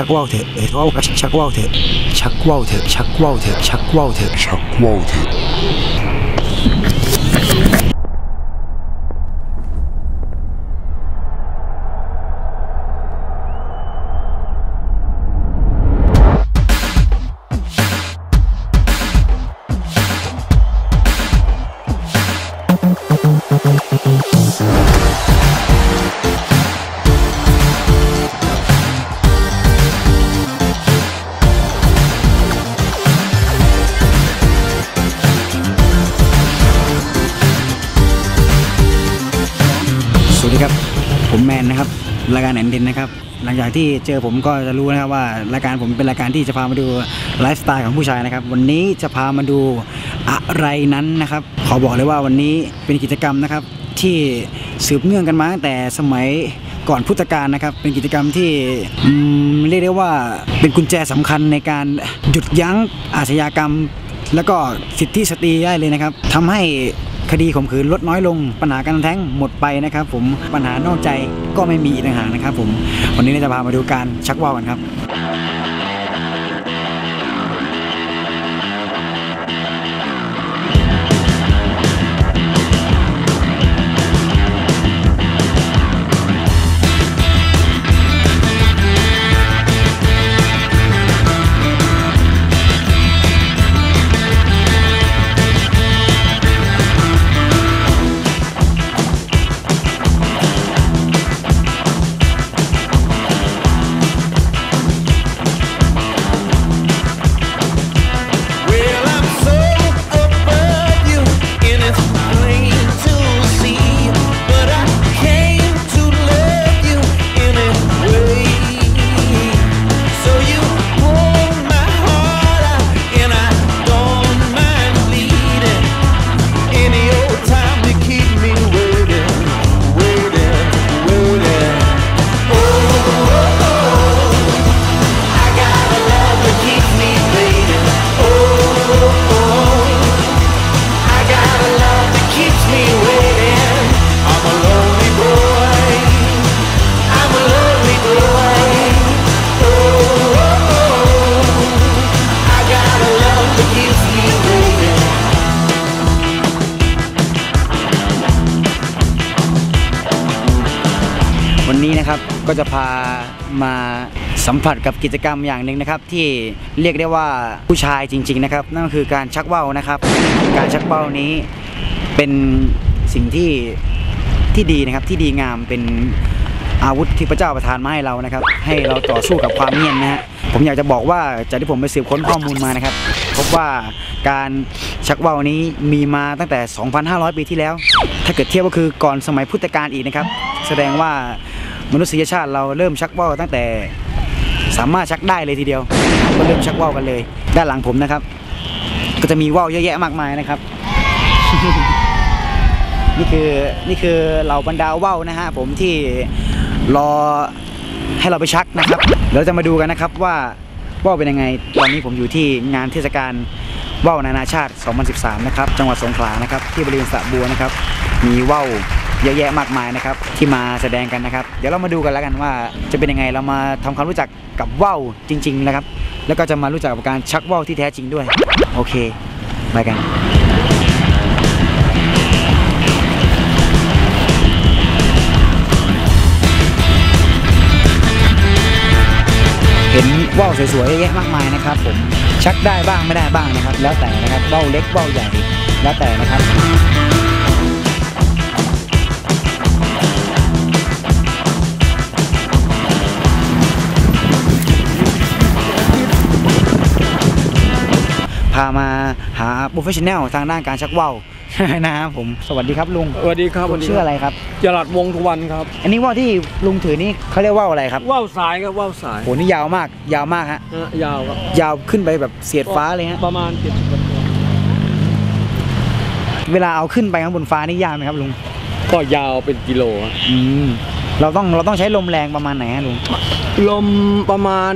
ชักว่าวเถอะเออว่าวชักว่าวเถอะชักว่าวเถอะชักะสวัสดีครับ ผมแมนนะครับ รายการแอนเดนนะครับ หลังจากที่เจอผมก็จะรู้นะครับว่ารายการผมเป็นรายการที่จะพามาดูไลฟ์สไตล์ของผู้ชายนะครับ วันนี้จะพามาดูอะไรนั้นนะครับ ขอบอกเลยว่าวันนี้เป็นกิจกรรมนะครับที่สืบเนื่องกันมาตั้งแต่สมัยก่อนพุทธกาลนะครับ เป็นกิจกรรมที่เรียกได้ว่าเป็นกุญแจสำคัญในการหยุดยั้งอาชญากรรม แล้วก็สิทธิสตรีได้เลยนะครับทำให้ คดีข่มขืนลดน้อยลง ปัญหาการแท้งหมดไปนะครับ ผมปัญหานอกใจก็ไม่มีอีกต่างหากนะครับ ผมวันนี้เราจะพามาดูการชักว่าวกันครับ ก็จะพามาสัมผัสกับกิจกรรมอย่างหนึ่งนะครับ ที่เรียกได้ว่าผู้ชายจริง ๆ นะครับ นั่นก็คือการชักว่าวนะครับ การชักว่าวนี้เป็นสิ่งที่ที่ดีนะครับที่ดีงามเป็นอาวุธที่พระเจ้าประทานมาให้เรานะครับ ให้เราต่อสู้กับความเงียบนะฮะผมอยากจะบอกว่าจากที่ผมไปสืบค้นข้อมูลมานะครับ พบว่าการชักว่าวนี้มีมาตั้งแต่ 2,500 ปีที่แล้ว ถ้าเกิดเทียบก็คือก่อนสมัยพุทธกาลอีกนะครับ แสดงว่า มนุษยชาติเราเริ่มชักว่าวตั้งแต่สามารถชักได้เลยทีเดียว ก็เริ่มชักว่าวกันเลย ด้านหลังผมนะครับ ก็จะมีว่าวเยอะแยะมากมายนะครับ นี่คือนี่คือเหล่าบรรดาว่าวนะฮะผมที่รอให้เราไปชักนะครับเดี๋ยวเราจะมาดูกันนะครับว่าว่าวเป็นยังไงตอนนี้ผมอยู่ที่งานเทศกาลว่าวนานาชาติ 2013 นะครับ จังหวัดสงขลานะครับ ที่บริเวณสระบัวนะครับ มีว่าว เยอะแยะมากมายนะครับที่มาแสดงกันนะครับ เดี๋ยวเรามาดูกันแล้วกันว่าจะเป็นยังไงเรามาทำความรู้จักกับว่าวจริงๆนะครับ แล้วก็จะมารู้จักกับการชักว่าวที่แท้จริงด้วย โอเคไปกันเห็นว่าวสวยๆเยอะแยะมากมายนะครับ ผมชักได้บ้างไม่ได้บ้างนะครับ แล้วแต่นะครับว่าวเล็กว่าวใหญ่แล้วแต่นะครับามาหาโปรเฟชชั่นแนลทางด้านการชักว่าวนะครับผมสวัสดีครับลุงสวัสดีครับลุงชื่ออะไรครับจรัดวงศ์ทวันครับ อันนี้ว่าวที่ลุงถือนี่เขาเรียกว่าวอะไรครับว่าวสายครับว่าวสายโหนี่ยาวมาก ยาวมากฮะนะยาวครับยาวขึ้นไปแบบเสียดฟ้าเลยฮะประมาณเจ็ดสิบตัวเวลาเอาขึ้นไปข้างบนฟ้านี่ยากไหมครับลุงก็ยาวเป็นกิโลครับอืมเราต้องเราต้องใช้ลมแรงประมาณไหนฮะลุงลมประมาณ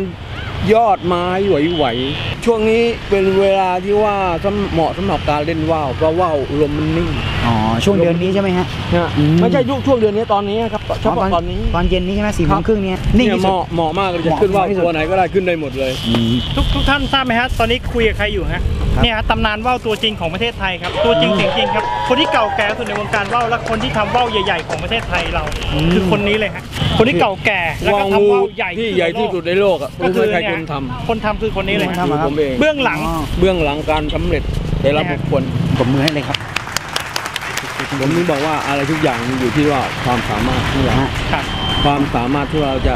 ยอดไม้ไหวๆ ช่วงนี้เป็นเวลาที่ว่าสำเหมาะสำหรับการเล่นว่าวเพราะว่าวลมมันนิ่งออ๋อช่วงเดือนนี้ใช่ไหมฮะเนี่ยอืมไม่ใช่ยุคช่วงเดือนนี้ตอนนี้ครับเฉพาะตอนนี้ตอนเย็นนี้ใช่ไหมสี่โมครังบครึ่งเนี่ยนี่นิ่งที่เหสุด มาะเหมาะมากเลยจะเหมาะขึ้นว่าวที่สุด ตัวไหนก็ได้ขึ้นได้หมดเลย อืมทุกทุกท่านทราบไหมฮะ ตอนนี้คุยกับใครอยู่ฮะครับ เนี่ยฮะตำนานว่าวตัวจริงของประเทศไทยครับ ตัวจริงเสียงจริงครับคนที่เก่าแก่สุดในวงการว่าวและคนที่ทำว่าวใหญ่ ๆ ของประเทศไทยเรา คือคนนี้เลยฮะคนที่เก่าแก่แล้วก็ว่าวทำงูว่าวใหญ่ที่ใหญ่ที่สุดในโลกอะก็ไม่คืใช่อใครเนี่ยคนทำคนทำคือคนนี้เลยคนฮะทำอะครับ ผมเองเบื้องหลัง เบื้องหลังการสำเร็จแต่ละบุคคลผมมือให้เลยครับผมนี่บอกว่าอะไรทุกอย่างมันอยู่ที่ว่าความสามารถของเราฮะครับความสามารถที่เราจะ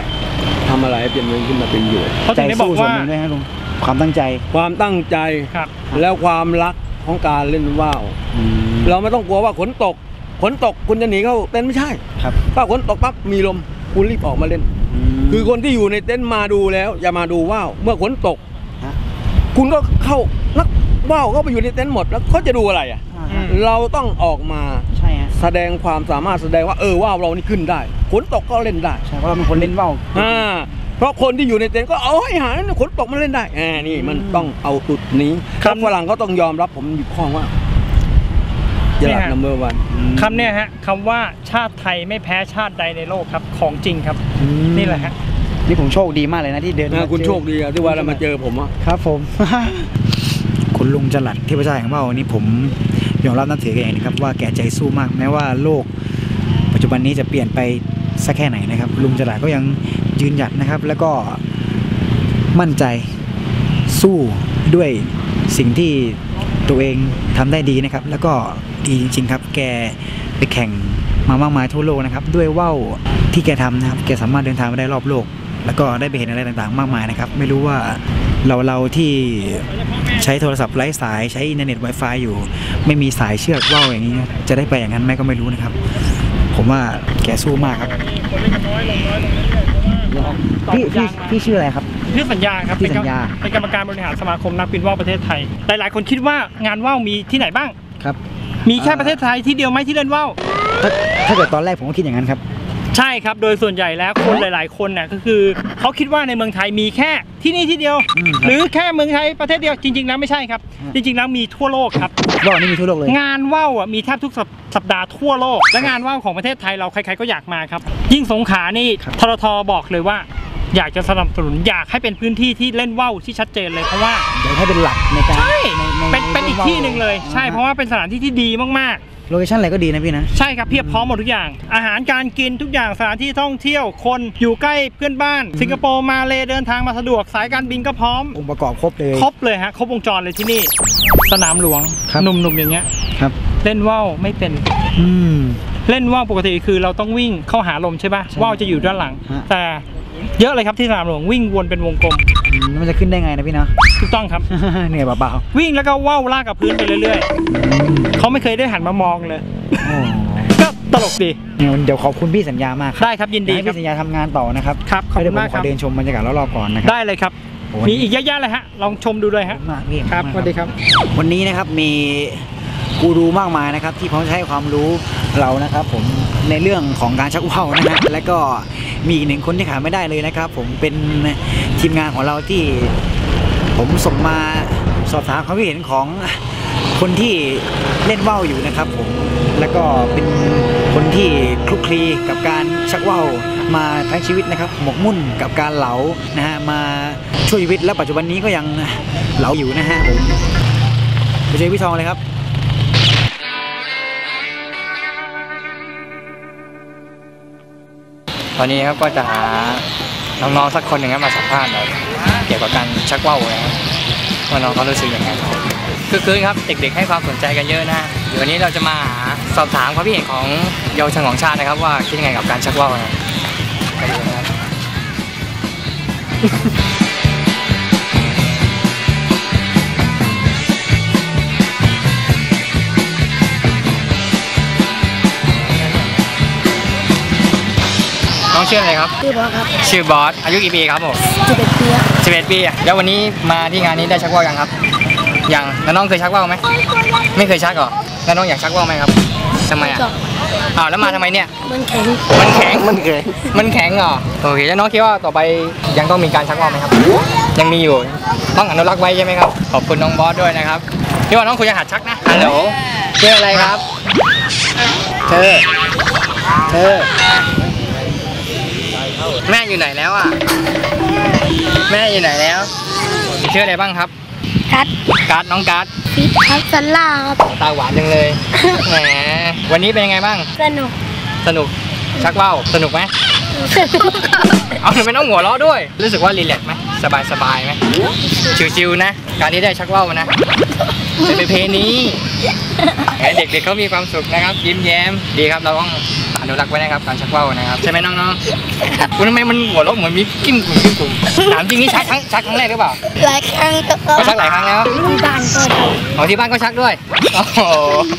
ทำอะไรให้เป็นเงินขึ้นมาเป็นประโยชน์เขาใจถึงได้บอสู้กส่วนว่าหนึ่งด้วยฮะลุง ความตั้งใจ ความตั้งใจครับ แล้วความรักของการเล่นว่าวอืมเราไม่ต้องกลัวว่าฝนตกฝนตกคุณจะหนีเข้าเต็นท์ไม่ใช่ครับถ้าฝนตกปั๊บมีลมคุณรีบออกมาเล่นมคือคนที่อยู่ในเต็นท์มาดูแล้วอย่ามาดูว่าวเมื่อฝนตกฮะคุณก็เข้านักว่าวก็ไปอยู่ในเต็นท์หมดแล้วเขาจะดูอะไรอะอ่าอืฮะมเราต้องออกมาใช่ฮะแสดงความสามารถแสดงว่าเออว่าวเรานี่ขึ้นได้ฝนตกก็เล่นได้ใช่เพราะเราเป็นคนเล่นว่าวอ่า เพราะคนที่อยู่ในเต็นท์ก็เอาให้หาฝนตกมันเล่นได้อ่านี่มันต้องเอาตุดนี้ครัครับบฝรั่งก็ต้องยอมรับผมอยู่ข้องว่าเยเนี่อะยฮะ นัมเบอร์วัน คำเนี่ยฮะคำว่าชาติไทยไม่แพ้ชาติใดในโลกครับของจริงครับ อืม นี่แหละฮะ นี่ผมโชคดีมากเลยนะที่เดินนะมาคุณเจอโชคดีอะที่ว่าเรามาเจอผมอะ ครับผม คุณลุงจรัดเทพเจ้าแห่งว่าวนี่ผมยอมรับนับถือแกเองนะครับ ว่าแกใจสู้มากแม้ว่าโลก ปัจจุบันนี้จะเปลี่ยนไปสักแค่ไหนนะครับ ลุงจรัดก็ยัง ยืนหยัดนะครับ แล้วก็มั่นใจสู้ด้วยสิ่งที่ตัวเองทำได้ดีนะครับ แล้วก็ดีจริง ๆ ครับ แกไปแข่งมามากมายทั่วโลกนะครับ ด้วยว่าวที่แกทำนะครับ แกสามารถเดินทางไปได้รอบโลก แล้วก็ได้ไปเห็นอะไรต่างๆ มากมายนะครับ ไม่รู้ว่าเราเราที่ใช้โทรศัพท์ไร้สายใช้อินเทอร์เน็ต Wi-Fi อยู่ ไม่มีสายเชือกว่าวอย่างนี้ จะได้ไปอย่างนั้นไหมก็ไม่รู้นะครับ ผมว่าแกสู้มากครับ พี่พี่พี่ชื่ออะไรครับพี่สัญญาครับพี่เป็นกรรมสัญญา เป็นกรรมการบริหารสมาคมนักบินว่าวประเทศไทย หลาย ๆ คนคิดว่างานว่าวมีที่ไหนบ้าง ครับ มีแค่ประเทศไทยที่เดียวไหมที่เล่นว่าวถ้าถ้าเกิดตอนแรกผมก็คิดอย่างนั้นครับ ใช่ครับ โดยส่วนใหญ่แล้วคนหลาย ๆ คนน่ะก็คือเขาคิดว่าในเมืองไทยมีแค่ที่นี่ที่เดียวอืมครับหรือแค่เมืองไทยประเทศเดียวจริง ๆ แล้วไม่ใช่ครับฮะจริง ๆ แล้วมีทั่วโลกครับว่าวนี่มีทั่วโลกเลย งานว่าวอะมีแทบทุกสัปสัปดาห์ทั่วโลก และงานว่าวของประเทศไทยเราใครๆก็อยากมาครับ ยิ่งสงขลานี่ครับทรทบอกเลยว่า อยากจะสนับสนุนอยากให้เป็นพื้นที่ที่เล่นว่าวที่ชัดเจนเลยเพราะว่า เดี๋ยวให้เป็นหลักในการใช่ ในในเป็นเป็นอีกที่หนึ่งเลย ใช่อ่ฮเพราะว่าเป็นสถานที่ที่ดีมาก โลเคชั่นอะไรก็ดีนะพี่นะๆใช่ครับเพียบพร้อมหมดทุกอย่าง อาหารการกินทุกอย่างสถานที่ท่องเที่ยวคนอยู่ใกล้เพื่อนบ้าน สิงคโปร์มาเลเดินทางมาสะดวกสายการบินก็พร้อม องค์ประกอบครบเลยครบเลยฮะครบวงจรเลยที่นี่ สนามหลวงครับหนุ่มๆอย่างเงี้ยครับ เล่นว่าวไม่เป็น อืมเล่นว่าวปกติคือเราต้องวิ่งเข้าหาลมใช่ป่ะใช่ว่าวจะอยู่ด้านหลังฮะแต่เยอะเลยครับที่สนามหลวงวิ่งวนเป็นวงกลมอื มแล้วมันจะขึ้นได้ไงนะพี่เนาะถูกต้องครับ เหนื่อยเปล่าวิ่งแล้วก็ว่าวลากกับพื้นไปเรื่อยๆอืมๆเขาไม่เคยได้หันมามองเลยโอ้ก็ตลกดีเนี่ยเดี๋ยวขอบคุณพี่สัญญามากครับได้ครับยินดีอยากให้ครับพี่สัญญาทำงานต่อนะครับครับขอบเดี๋คุยวผมณมากขคอรับเดินชมบรรยากาศรอบๆก่อนนะครับได้เลยครับโอ้มีอีกเยอะแยะเลยฮะลองชมดูเลยฮะมากพี่ครับมากสวัสดีครับ วันนี้นะครับมี กูรูมากมายนะครับ ที่พร้อมจะให้ความรู้เรานะครับ ผมในเรื่องของการชักว่าวนะฮะและก็มีอีกหนึ่งคนที่ขาดไม่ได้เลยนะครับ ผมเป็นทีมงานของเราที่ผมส่งมาสอบถามความคิดเห็นของคนที่เล่นว่าวอยู่นะครับ ผมแล้วก็เป็นคนที่คลุกคลีกับการชักว่าวมาทั้งชีวิตนะครับ หมกมุ่นกับการเหลานะฮะมาช่วยชีวิตและปัจจุบันนี้ก็ยังเหลาอยู่นะฮะผมไปเจอพี่ทองเลยครับ ตอนนี้ครับก็จะหาน้องๆสักคนหนึ่งมาสัมภาษณ์เราเกี่ยวกับการชักว่าวนะครับว่าน้องเขารู้สึกยังไงคือคือครับเด็กๆให้ความสนใจกันเยอะนะเดี๋ยววันนี้เราจะมาหาสอบถามความคิดเห็นของเยาวชนของชาตินะครับ ว่าคิดยังไงกับการชักว่าวนะไปดูนะครับ น้องชื่ออะไรครับ ชื่อบอสครับ ชื่อบอส อายุกี่ปีครับผมสิบเอ็ดปีครับ11ปีอะแล้ววันนี้มาที่งานนี้ได้ชักว่าวยังครับ ยังแล้วน้องเคยชักว่าวไหม ไม่เคยชักเหรอแล้วน้องอยากชักว่าวไหมครับทำไมอะก็อ้าวแล้วมาทำไมเนี่ย มันแข็ง มันแข็ง มันแข็ง มันแข็งเหรอ โอเค แล้วน้องคิดว่าต่อไปยังต้องมีการชักว่าวไหมครับ ยังมีอยู่ ต้องอนุรักษ์ไว้ใช่ไหมครับ ขอบคุณน้องบอสด้วยนะครับพี่ว่าน้องคุณจะหัดชักนะ ฮัลโหลชื่ออะไรครับ เธอ เธอ แม่อยู่ไหนแล้วอะ แม่อยู่ไหนแล้วชื่ออะไรบ้างครับกัดการ์ดน้องการ์ดฟิตครับซันล่าครับตาหวานจังเลยแหมวันนี้เป็นยังไงบ้าง สนุก สนุกชักว่าวสนุกไหมเอาทำไมต้องหัวเราะด้วย รู้สึกว่ารีแลกซ์ไหมสบายสบายๆไหมชิวๆนะ การที่ได้ชักว่าวนะ เป็นประเพณีแหมเด็กๆเขามีความสุขนะครับ ยิ้มแย้มดีครับเราต้องอนุรักษ์ไว้นะครับการชักว่าวนะครับใช่ไหมน้องๆคุณทำไมมันหัวเราะเหมือนมีกิ้มกุ่มกิ้มกุ่มถามจริงนี่ชักครั้งชักครั้งแรกหรือเปล่าหลายครั้งก็ก็ชักหลายครั้งแล้วที่บ้านก็ทอ๋อที่บ้านก็ชักด้วยโอ้โห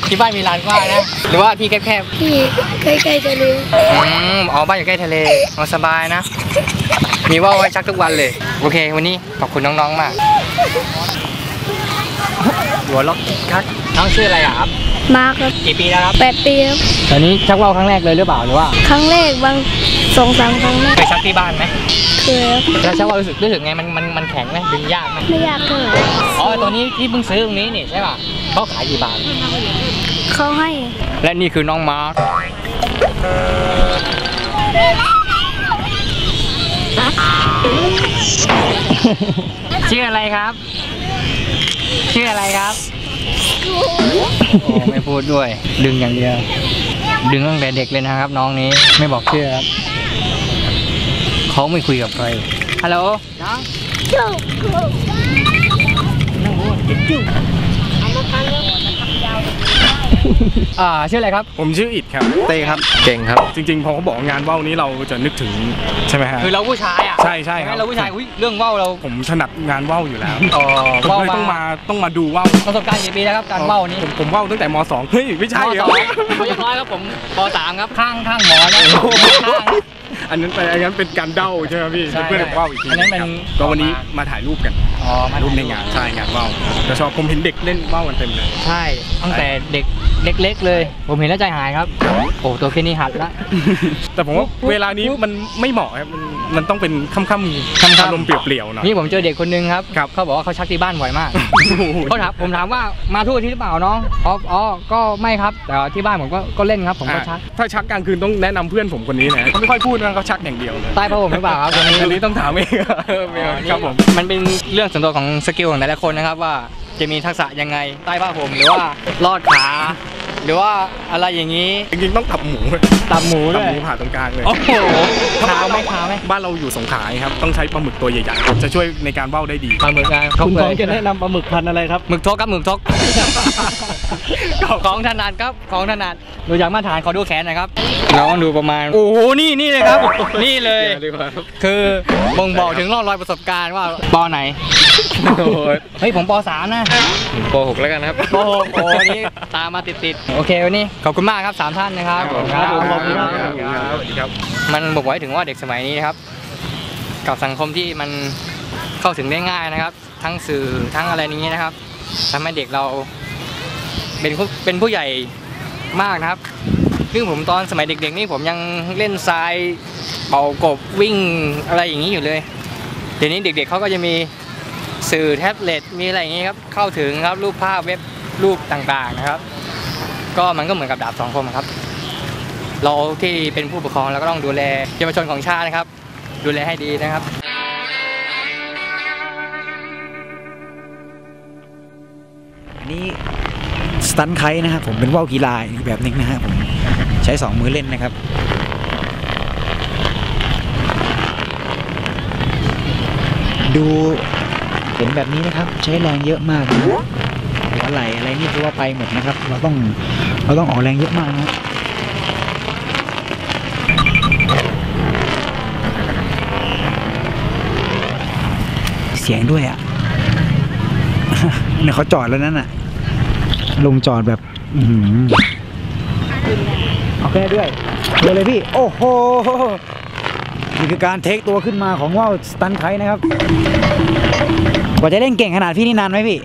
ที่บ้านมีลานกว้างนะหรือว่าที่แคบำที่ใกล้ๆจะลืมๆอืมอ๋อบ้านอยู่ใกล้ทะเลอ๋อสบายนะ มีว่าวไว้ชักทุกวันเลย โอเค วันนี้ขอบคุณน้องๆมาก หัวล็อกคักน้องชื่ออะไรอะครับ มาครับกี่ปีแล้วครับแปดปีครับตอนนี้ชักว่าวครั้งแรกเลยหรือเปล่าหรือว่าครั้งแรกบางสองสามครั้งแรกเคยชักที่บ้านไหมเคยครับแล้วชักว่าวรู้สึกรู้สึกไงมันมันมันแข็งไหมดึงยากไหมไม่ยากเท่าไหร่อ๋อตัวนี้ที่เพิ่งซื้อตรงนี้นี่ใช่ป่ะเขาขายกี่บาทเขาให้ และนี่คือน้องมาร์คชื่ออะไรครับ ชื่ออะไรครับโอ้ไม่พูดด้วย ดึงอย่างเดียว ดึงตั้งแต่เด็กเลยนะครับ น้องนี้ไม่บอกชื่อครับเขาไม่คุยกับใครฮัลโหลน้อง อ่าชื่ออะไรครับ ผมชื่ออิดครับ เต้ครับ เก่งครับ จริงๆ พอเขาบอกว่างานว่าวนี้เราจะนึกถึงใช่ไหมฮะ คือเราผู้ชายอะใช่ใช่ครับ เราผู้ชายอุ้ยเรื่องว่าวเราผมถนัดงานว่าวอยู่แล้วอ๋อผมว่าวเลยมาต้องมาต้องมาดูว่าวประสบการณ์กี่ปีแล้วครับการว่าวนี้ผมผมว่าวตั้งแต่ม .2 เฮ้ยไม่ใช่มคสรัอบงผมยังน้อยครับผมปสามครับข้างข้างหมอนะข้างอันนั้นเป็นอันนั้นเป็นการเด้าใช่ไหมพี่ใช่เป็นเพื่อนกับว่าวอีกทีอันนั้นเป็นครับก็วันนี้มาถ่ายรูปกันอ๋อมารูปในงานใช่งานว่าวแต่ชอบผมเห็นเด็กเล่นว่าวกันเต็มเลย ใช่ตั้งแต่เด็ก เล็กๆเลย ผมเห็นแล้วใจหายครับ โอ้ตัวแค่นี้หัดละ แต่ผมว่าเวลานี้มันไม่เหมาะครับมันมันต้องเป็นค่ำๆค่ำๆอารมณ์เปลี่ยวๆหน่อย นี่ผมเจอเด็กคนนึงครับครับเขาบอกว่าเขาชักที่บ้านบ่อยมากโอ้โหเขาถามผมถามว่ามาทุกอาทิตย์หรือเปล่าน้องอ๋ออ๋อก็ไม่ครับ แต่ว่าที่บ้านผมก็ก็เล่นครับ ผมก็ชักอะถ้าชักกลางคืนต้องแนะนำเพื่อนผมคนนี้นะเขาไม่ค่อยพูดนะเขาชักอย่างเดียวเลยใต้ผ้าห่มหรือเปล่าครับคนนี้อันนี้ต้องถามเองครับผม มันเป็นเรื่องส่วนตัวของสกิลของแต่ละคนนะครับว่า จะมีทักษะยังไง ใต้ผ้าห่มหรือว่าลอดขา หรือว่าอะไรอย่างนี้ จริงๆต้องตับหมูตับหมูตัด้บวยหมูผ่าตรงกลางเลยโอ้โหขาวไหมขาวไหมบ้านเราอยู่สงขลาครับต้องใช้ปลาหมึกตัวใหญ่ๆจะช่วยในการเบ้าได้ดี ปลาหมึกอะคุณท้องจะแนะนำปลาหมึกพันอะไรครับหมึกทกครับหมึกทกของถนัดครับของถนัดดูจากมาตรฐานขอดูแขนหน่อยครับเราต้องดูประมาณโอ้โหนี่นี่เลยครับ นี่เลย คือบ่งบอกถึงร่องรอยประสบการณ์ว่าปอไหนเฮ้ยผมปสามนะปหกแล้วกันครับปหกโอ้นี่ตามมาติดๆโอเควันนี้ขอบคุณมากครับสามท่านนะครับขอบคุณครับสวัสดีครับมันบอกไว้ถึงว่าเด็กสมัยนี้นะครับ กับสังคมที่มันเข้าถึงได้ง่ายนะครับ ทั้งสื่อทั้งอะไรนี้นะครับทำให้เด็กเราเป็นผู้เป็นผู้ใหญ่มากนะครับซึ่งผมตอนสมัยเด็ก ๆ นี่ผมยังเล่นทรายเป่ากบวิ่งอะไรอย่างนี้อยู่เลย เดี๋ยวนี้เด็ก ๆเขาก็จะมีสื่อแท็บเล็ตมีอะไรอย่างนี้ครับเข้าถึงครับรูปภาพเว็บรูปต่างๆนะครับ ก็มันก็เหมือนกับดาบสองคมครับ เราที่เป็นผู้ปกครองเราก็ต้องดูแลเยาวชนของชาตินะครับ ดูแลให้ดีนะครับอันนี้สตันไคต์นะครับผมเป็นว่าวกีฬาอีกแบบหนึงนะฮะผมใช้สองมือเล่นนะครับดูเห็นแบบนี้นะครับ ใช้แรงเยอะมากนะ หัวไหล่อะไรนี่คือว่าไปหมดนะครับ เราต้องเราต้องออกแรงเยอะมากนะเสียงด้วยอะเนี่ยเขาจอดแล้วนั่นน่ะ ลงจอดแบบอือเอาแค่ด้วยเดี๋ยวเลยพี่ โอ้โหนี่คือการเทคตัวขึ้นมาของว่าวสตันไทนะครับ กว่าจะเล่นเก่งขนาดพี่นี่นานไหมพี่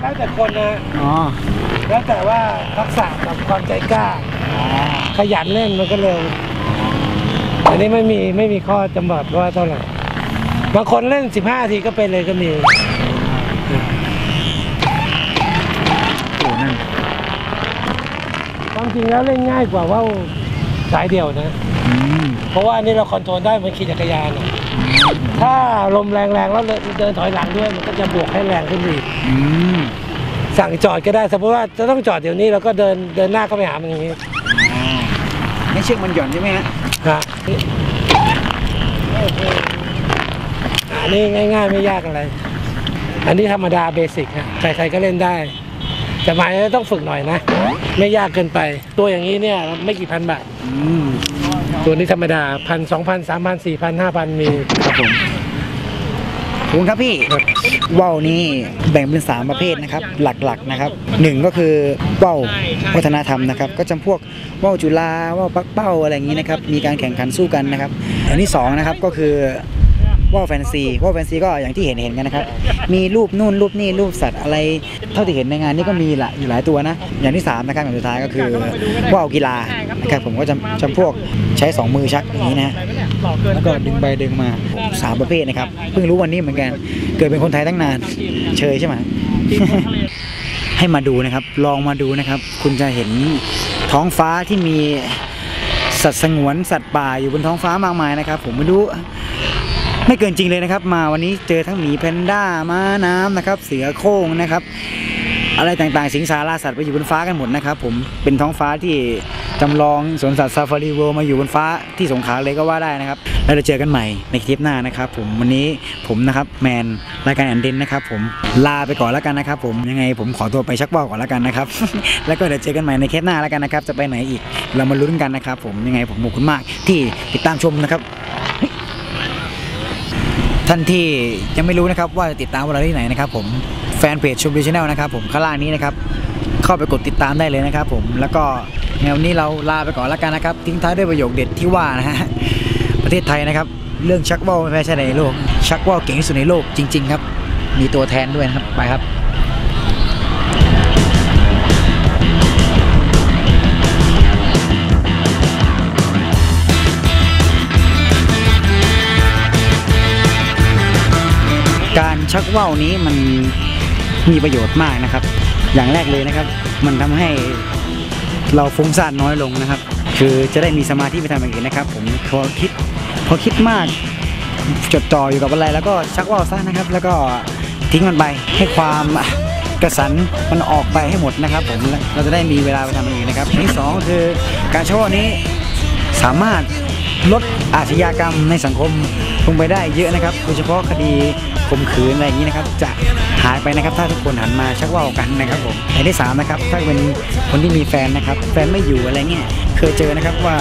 แล้วแต่คนนะอ๋อแล้วแต่ว่าทักษะกับความใจกล้า ขยันเล่นมันก็เร็ว อันนี้ไม่มีไม่มีข้อจำกัดว่าเท่าไหร่บางคนเล่น 15 ทีก็เป็นเลยก็มีโอ้นั่นก็ความจริงแล้วเล่นง่ายกว่าว่าวสายเดียวนะเพราะว่าอันนี้เราคอนโทรลได้เหมือนขี่จักรยานอะ ถ้าลมแรงๆแล้วเดินถอยหลังด้วยมันก็จะบวกให้แรงขึ้นอีกอืมสั่งจอดก็ได้สมมติว่าจะต้องจอดเดี๋ยวนี้เราก็เดินเดินหน้าเข้าไปหามันอย่างนี้ให้เชือกมันหย่อนใช่ไหมฮะนะอันนี้ง่าย ๆ ไม่ยากอะไร อันนี้ธรรมดาเบสิกฮะใครๆก็เล่นได้ แต่หมายว่าต้องฝึกหน่อยนะ ไม่ยากเกินไป ตัวอย่างนี้เนี่ยไม่กี่พันบาทอืม ตัวนี้ธรรมดาพันสองพันสามพันสี่พันห้าพันมีครับผมขอบคุณครับพี่ว่าวนี้แบ่งเป็นสามประเภทนะครับหลักๆนะครับหนึ่งก็คือว่าววัฒนธรรมนะครับก็จำพวกว่าวจุฬาว่าวปักเป้าอะไรอย่างนี้นะครับมีการแข่งขันสู้กันนะครับอันที่สองนะครับก็คือ ว่าวแฟนซีว่าวแฟนซีก็อย่างที่เห็นเห็นกันนะครับ มีรูปนู่นรูปนี่รูปสัตว์อะไร เท่าที่เห็นในงานนี่ก็มีละอยู่หลายตัวนะ อย่างที่สามนะครับอย่างสุดท้ายก็คือว่าวกีฬานะครับผมก็จำจำพวกใช้สองมือชักอย่างนี้นะแล้วก็ดึงไปดึงมาสามประเภทนะครับ เพิ่งรู้วันนี้เหมือนกัน เกิดเป็นคนไทยตั้งนาน เชยใช่ไหมให้มาดูนะครับ ลองมาดูนะครับ คุณจะเห็นท้องฟ้าที่มีสัตว์สงวนสัตว์ป่าอยู่บนท้องฟ้ามากมายนะครับ ผมไม่รู้ ไม่เกินจริงเลยนะครับ มาวันนี้เจอทั้งหมีแพนด้าม้าน้ำนะครับ เสือโคร่งนะครับ อะไรต่างๆ สิงสาราสัตว์ไปอยู่บนฟ้ากันหมดนะครับ ผมเป็นท้องฟ้าที่จำลองสวนสัตว์ซาฟารีเวิลด์มาอยู่บนฟ้าที่สงขลาเลยก็ว่าได้นะครับ แล้วเราเจอกันใหม่ในคลิปหน้านะครับ ผมวันนี้ผมนะครับแมนรายการแอนเดนนะครับ ผมลาไปก่อนแล้วกันนะครับ ผมยังไงผมขอตัวไปชักบ้าก่อนแล้วกันนะครับ แล้วก็เดี๋ยวเจอกันใหม่ในคลิปหน้าแล้วกันนะครับ จะไปไหนอีกเรามาลุ้นกันนะครับ ผมยังไงผมขอบคุณมากที่ติดตามชมนะครับ ท่านที่ยังไม่รู้นะครับว่าจะติดตามเราที่ไหนนะครับผมแฟนเพจชมดีชแนลนะครับผมข้างล่างนี้นะครับเข้าไปกดติดตามได้เลยนะครับผมแล้วก็แนวนนี้เราลาไปก่อนแล้วกันนะครับ ทิ้งท้ายด้วยประโยคเด็ดที่ว่านะฮะประเทศไทยนะครับ เรื่องชักว่าวไม่แพ้ชาติดในโลก ชักว่าวเก่งที่สุดในโลกจริง ๆ ครับ มีตัวแทนด้วยนะครับไปครับ ชักว่าวนี้มันมีประโยชน์มากนะครับ อย่างแรกเลยนะครับ มันทำให้เราฟุ้งซ่านน้อยลงนะครับ คือจะได้มีสมาธิไปทำอย่างอื่นนะครับ ผมพอคิดพอคิดมากจดจ่ออยู่กับอะไร แล้วก็ชักว่าวซะนะครับ แล้วก็ทิ้งมันไปให้ความกระสันมันออกไปให้หมดนะครับ ผมเราจะได้มีเวลาไปทำอย่างอื่นนะครับที่สองคือการชักว่าวนี้สามารถลดอาชญากรรมในสังคมลงไปได้เยอะนะครับ โดยเฉพาะคดี ข่มขืนอะไรอย่างนี้นะครับ จะหายไปนะครับ ถ้าทุกคนหันมาชักว่าวกันนะครับผมอันที่สามนะครับถ้าเป็นคนที่มีแฟนนะครับ แฟนไม่อยู่อะไรเงี้ยเคยเจอนะครับว่า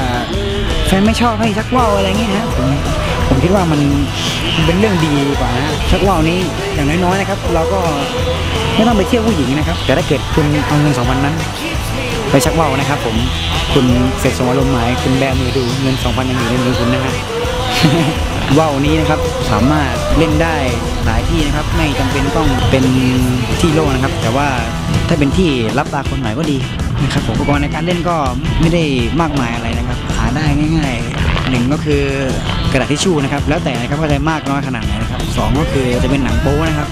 แฟนไม่ชอบให้ชักว่าวอะไรเงี้ยนะผมผมคิดว่ามันเป็นเรื่องดีกว่านะชักว่าวนี้อย่างน้อยๆนะครับ เราก็ไม่ต้องไปเที่ยวผู้หญิงนะครับ แต่ถ้าเกิดคุณเอาเงินสองพันนั้นไปชักว่าวนะครับผมคุณเสร็จสมอารมณ์หมายคุณแบมือดูเงิน2,000ยังอยู่ในมือคุณนะฮะว่าวนี้นะครับสามารถเล่นได้ หลายที่นะครับ ไม่จำเป็นต้องเป็นที่โล่งนะครับ แต่ว่าถ้าเป็นที่รับตาคนหน่อยก็ดีนะครับอุปกรณ์ในการเล่นก็ไม่ได้มากมายอะไรนะครับ หาได้ง่ายๆหนึ่งก็คือกระดาษทิชชู่นะครับ แล้วแต่นะครับว่าจะมากน้อยขนาดไหนนะครับสองก็คือจะเป็นหนังโป๊นะครับ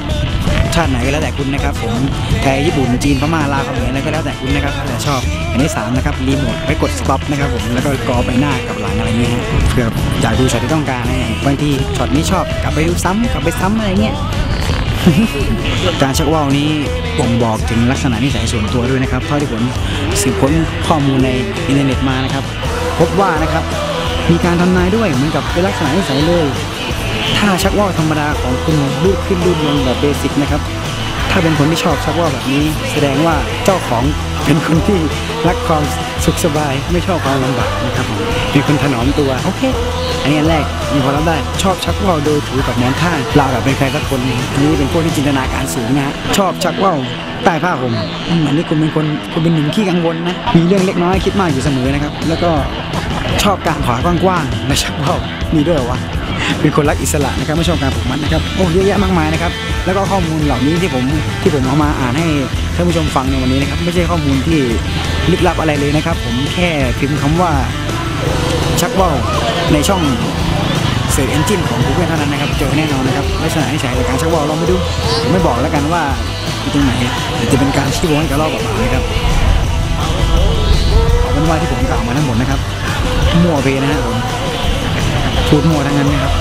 ชาติไหนก็แล้วแต่คุณนะครับ ผมไทยญี่ปุ่นจีนพม่าลาวเขมรอะไรก็แล้วแต่คุณนะครับแล้วแต่ชอบอันที่สามนะครับรีโมทไว้กดสต็อปนะครับผมแล้วก็กรอไปหน้ากับหลังอะไรเงี้ยเผื่ออยากดูช็อตที่ต้องการนะบางทีช็อตนี้ชอบกลับไปดูซ้ำกลับไปซ้ำอะไรเงี้ยการชักว่าวนี้บ่งบอกถึงลักษณะนิสัยส่วนตัวด้วยนะครับเท่าที่ผมสืบค้นข้อมูลในอินเทอร์เน็ตมานะครับ พบว่านะครับมีการทำนายด้วยเหมือนกับเป็นลักษณะนิสัยเลย ถ้าชักว่าวธรรมดาของคุณรูดขึ้นรูดลงแบบเบสิกนะครับ ถ้าเป็นคนที่ชอบชักว่าวแบบนี้ แสดงว่าเจ้าของเป็นคนที่รักความสุขสบายไม่ชอบความลำบากนะครับผมเป็นคนถนอมตัวโอเคอันนี้อันแรกมีพอรับได้ชอบชักว่าวโดยถือกับหมอนข้างราวกับเป็นใครสักคนอันนี้เป็นพวกที่จินตนาการสูงนะฮะชอบชักว่าวใต้ผ้าห่มอืมอันนี้คุณเป็นคนคุณเป็นหนุ่มขี้กังวลนะมีเรื่องเล็กน้อยคิดมากอยู่เสมอนะครับ แล้วก็ชอบการขวากว้างๆและชักว่าวมีด้วยเหรอวะ เป็นคนรักอิสระนะครับไม่ชอบการผูกมัดนะครับโอ้เยอะแยะมากมายนะครับแล้วก็ข้อมูลเหล่านี้ที่ผมที่ผมเอามาอ่านให้ท่านผู้ชมฟังในวันนี้นะครับไม่ใช่ข้อมูลที่ลึกลับอะไรเลยนะครับ ผมแค่พิมพ์คำว่าชักว่าวในช่องเสิร์ชเอนจินของ Google เท่านั้นนะครับเจอแน่นอนนะครับลักษณะนิสัยในการชักว่าวเราไม่ดูไม่บอกแล้วกันว่าอยู่ตรงไหนจะเป็นการชี้วงให้กับรอบเปล่าๆนะครับว่าที่ผมกล่าวมาทั้งหมดนะครับมั่วไปนะฮะผม ชูดหัวทั้งนั้นนะครับ